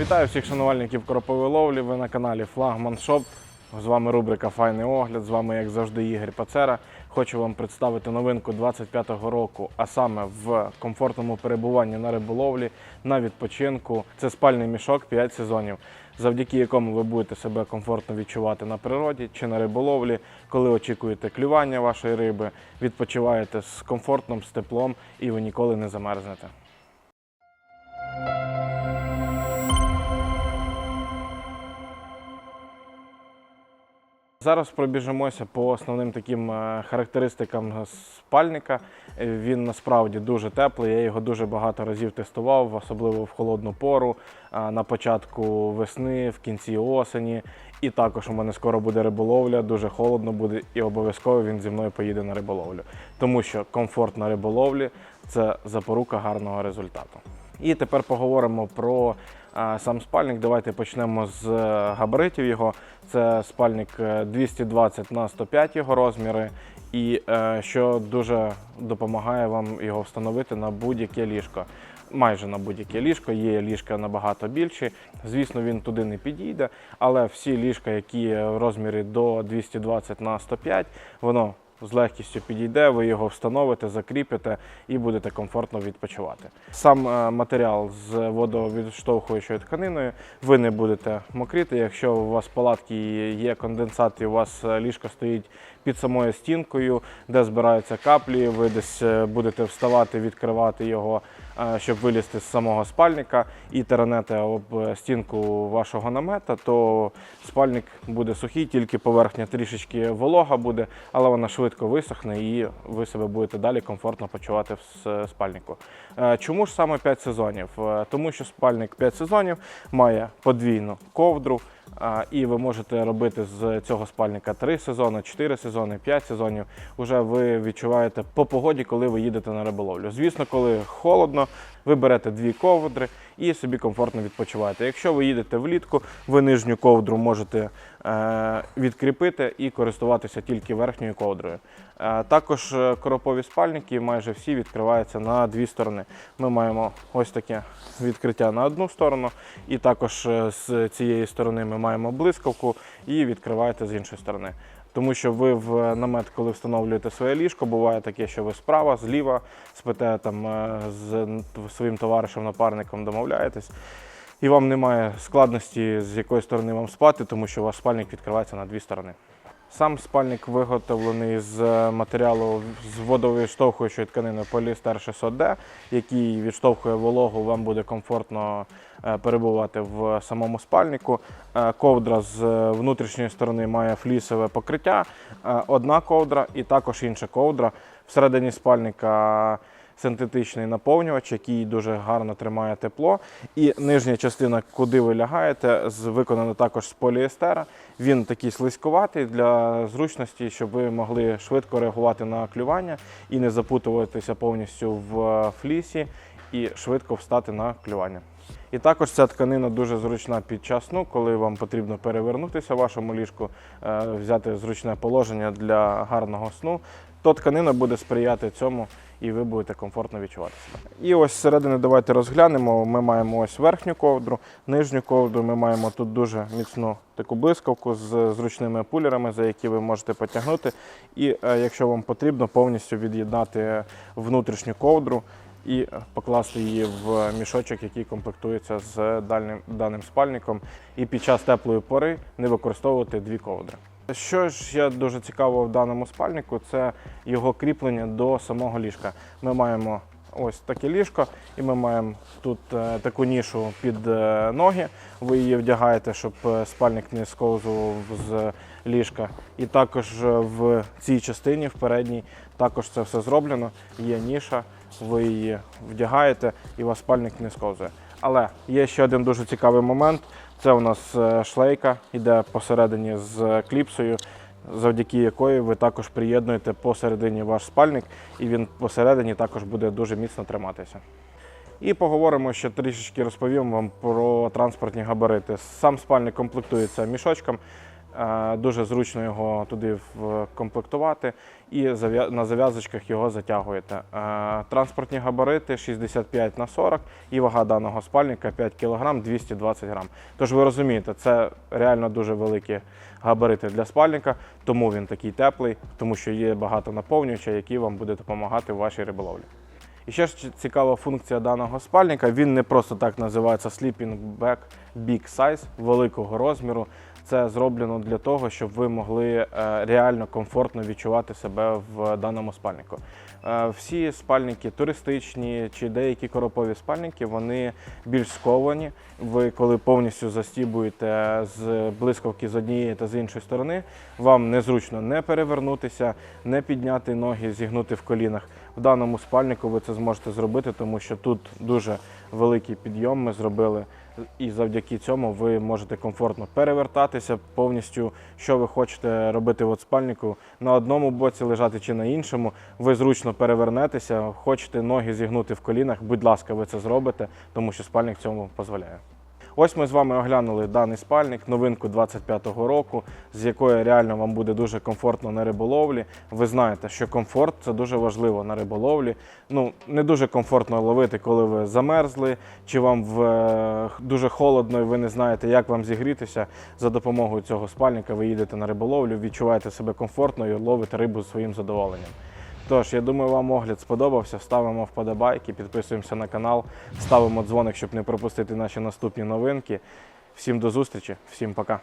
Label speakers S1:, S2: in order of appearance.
S1: Вітаю всіх шанувальників кропової ловлі. Ви на каналі Флагман Шоп. З вами рубрика Файний огляд. З вами, як завжди, Ігор Пацера. Хочу вам представити новинку 25-го року, а саме в комфортному перебуванні на риболовлі, на відпочинку. Це спальний мішок 5 сезонів, завдяки якому ви будете себе комфортно відчувати на природі чи на риболовлі, коли очікуєте клювання вашої риби, відпочиваєте з комфортом, з теплом і ви ніколи не замерзнете. Зараз пробіжимося по основним таким е, характеристикам спальника. Він насправді дуже теплий. Я його дуже багато разів тестував, особливо в холодну пору, е, на початку весни, в кінці осені. І також у мене скоро буде риболовля, дуже холодно буде, і обов'язково він зі мною поїде на риболовлю. Тому що комфорт на риболовлі це запорука гарного результату. І тепер поговоримо про сам спальник. Давайте почнемо з е, габаритів його. Це спальник е, 220 на 105 його розміри, і е, що дуже допомагає вам його встановити на будь-яке ліжко. Майже на будь-яке ліжко, є ліжка набагато більші. Звісно, він туди не підійде, але всі ліжка, які в розмірі до 220 на 105, воно з легкістю підійде, ви його встановите, закріпите і будете комфортно відпочивати. Сам е, матеріал з водовідштовхуючою тканиною, ви не будете мокріти. Якщо у вас палатки є конденсат і у вас е, ліжко стоїть під самою стінкою, де збираються каплі, ви десь е, будете вставати, відкривати його, щоб вилізти з самого спальника і таранете об е, стінку вашого намета, то спальник буде сухий, тільки поверхня трішечки волога буде, але вона швидко висохне і ви себе будете далі комфортно почувати в спальнику. Е, Чому ж саме 5 сезонів? Е, Тому що спальник 5 сезонів має подвійну ковдру. І ви можете робити з цього спальника 3 сезони, 4 сезони, 5 сезонів. Уже ви відчуваєте по погоді, коли ви їдете на риболовлю. Звісно, коли холодно, ви берете дві ковдри і собі комфортно відпочиваєте. Якщо ви їдете влітку, ви нижню ковдру можете е, відкріпити і користуватися тільки верхньою ковдрою. Е, також е, коропові спальники майже всі відкриваються на дві сторони. Ми маємо ось таке відкриття на одну сторону, і також з цієї сторони ми маємо блискавку і відкриваєте з іншої сторони. Тому що ви в намет, коли встановлюєте своє ліжко, буває таке, що ви справа, зліва спите там е, з своїм товаришем, напарником домовляєтесь. І вам немає складності, з якої сторони вам спати, тому що ваш спальник відкривається на дві сторони. Сам спальник виготовлений з матеріалу з водовідштовхуючої тканини поліестер 600D, який відштовхує вологу, вам буде комфортно е, перебувати в самому спальнику. Е, Ковдра з е, внутрішньої сторони має флісове покриття, е, одна ковдра і також інша ковдра. Всередині спальника синтетичний наповнювач, який дуже гарно тримає тепло. І нижня частина, куди ви лягаєте, виконана також з поліестера. Він такий слизькуватий для зручності, щоб ви могли швидко реагувати на клювання і не запутуватися повністю в е, флісі і швидко встати на клювання. І також ця тканина дуже зручна під час сну, коли вам потрібно перевернутися в вашому ліжку, е, взяти зручне положення для гарного сну, то тканина буде сприяти цьому і ви будете комфортно відчувати себе. І ось зсередини давайте розглянемо. Ми маємо ось верхню ковдру, нижню ковдру. Ми маємо тут дуже міцну таку блискавку з зручними пулерами, за які ви можете потягнути. І е, якщо вам потрібно, повністю від'єднати внутрішню ковдру і покласти її в мішочок, який комплектується з даним спальником, і під час теплої пори не використовувати дві ковдри. Що ж є дуже цікаво в даному спальнику, це його кріплення до самого ліжка. Ми маємо ось таке ліжко, і ми маємо тут е, таку нішу під е, ноги. Ви її вдягаєте, щоб е, спальник не сковзував з ліжка. І також в цій частині, в передній, також це все зроблено. Є ніша, ви її вдягаєте і у вас спальник не сковзує. Але є ще один дуже цікавий момент. Це у нас е, шлейка, йде посередині з кліпсою, завдяки якої ви також приєднуєте посередині ваш спальник, і він посередині також буде дуже міцно триматися. І поговоримо ще трішечки розповім вам про транспортні габарити. Сам спальник комплектується мішочком. Е, Дуже зручно його туди вкомплектувати і на зав'язочках його затягуєте. Е, Транспортні габарити 65 на 40 і вага даного спальника 5 кг 220 грам. Тож ви розумієте, це реально дуже великі габарити для спальника, тому він такий теплий, тому що є багато наповнювача, які вам буде допомагати в вашій риболовлі. І ще ж цікава функція даного спальника. Він не просто так називається Sleeping Bag Big Size великого розміру. Це зроблено для того, щоб ви могли е, реально комфортно відчувати себе в даному спальнику. Е, Всі спальники туристичні чи деякі коропові спальники, вони більш сковані. Ви коли повністю застібуєте з блискавки з однієї та з іншої сторони, вам незручно не перевернутися, не підняти ноги, зігнути в колінах. В даному спальнику ви це зможете зробити, тому що тут дуже великий підйом ми зробили, і завдяки цьому ви можете комфортно перевертатися повністю, що ви хочете робити в спальнику. На одному боці лежати чи на іншому. Ви зручно перевернетеся, хочете ноги зігнути в колінах. Будь ласка, ви це зробите, тому що спальник цьому дозволяє. Ось ми з вами оглянули даний спальник, новинку 25-го року, з якої реально вам буде дуже комфортно на риболовлі. Ви знаєте, що комфорт це дуже важливо на риболовлі. Ну, не дуже комфортно ловити, коли ви замерзли, чи вам в, е, дуже холодно і ви не знаєте, як вам зігрітися. За допомогою цього спальника ви їдете на риболовлю, відчуваєте себе комфортно і ловите рибу з своїм задоволенням. Тож, я думаю, вам огляд сподобався. Ставимо вподобайки, підписуємося на канал, ставимо дзвоник, щоб не пропустити наші наступні новинки. Всім до зустрічі, всім пока.